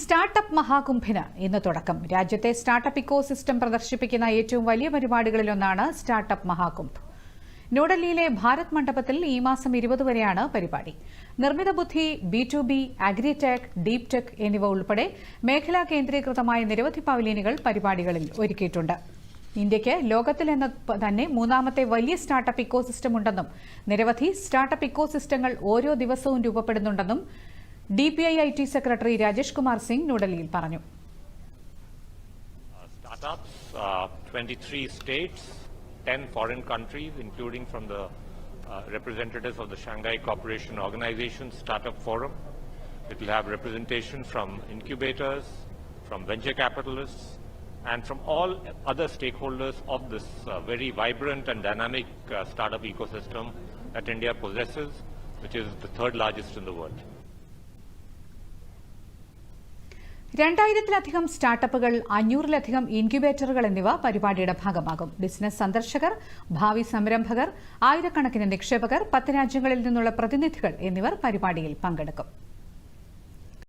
Startup മഹാകുംഭിന് ഇന്ന് തുടക്കം. രാജ്യത്തെ സ്റ്റാർട്ടപ്പ് ഇക്കോ സിസ്റ്റം പ്രദർശിപ്പിക്കുന്ന ഏറ്റവും വലിയ പരിപാടികളിലൊന്നാണ് സ്റ്റാർട്ടപ്പ് മഹാകുംഭ്. ന്യൂഡൽഹിയിലെ ഭാരത് മണ്ഡപത്തിൽ ഈ മാസം ഇരുപത് വരെയാണ് പരിപാടി. നിർമ്മിത ബുദ്ധി B to B agritech deep tech എന്നിവ ഉൾപ്പെടെ മേഖലാ കേന്ദ്രീകൃതമായ നിരവധി പവലിയനുകൾ പരിപാടികളിൽ ഒരുക്കിയിട്ടുണ്ട്. ഇന്ത്യയ്ക്ക് ലോകത്തിൽ എന്ന തന്നെ മൂന്നാമത്തെ വലിയ സ്റ്റാർട്ടപ്പ് ഇക്കോ സിസ്റ്റം ഉണ്ടെന്നും നിരവധി സ്റ്റാർട്ടപ്പ് ഇക്കോ സിസ്റ്റങ്ങൾ ഓരോ ദിവസവും രൂപപ്പെടുന്നുണ്ടെന്നും D P I I T secretary Rajesh Kumar Singh ന്യൂഡൽഹിയിൽ പറഞ്ഞു startups, uh, 23 states, 10 foreign countries, including from the uh, representatives of the Shanghai Cooperation Organization Startup Forum. It will have representation from incubators, from venture capitalists, and from all other stakeholders of this uh, very vibrant and dynamic uh, startup ecosystem that India possesses, which is the third largest in the world. രണ്ടായിരത്തിലധികം സ്റ്റാർട്ടപ്പുകൾ അഞ്ഞൂറിലധികം ഇൻക്യുബേറ്ററുകൾ എന്നിവ പരിപാടിയുടെ ഭാഗമാകും. Business സന്ദർശകർ ഭാവി സംരംഭകർ ആയിരക്കണക്കിന് നിക്ഷേപകർ പത്ത് രാജ്യങ്ങളിൽ നിന്നുള്ള പ്രതിനിധികൾ എന്നിവർ പരിപാടിയിൽ പങ്കെടുക്കും.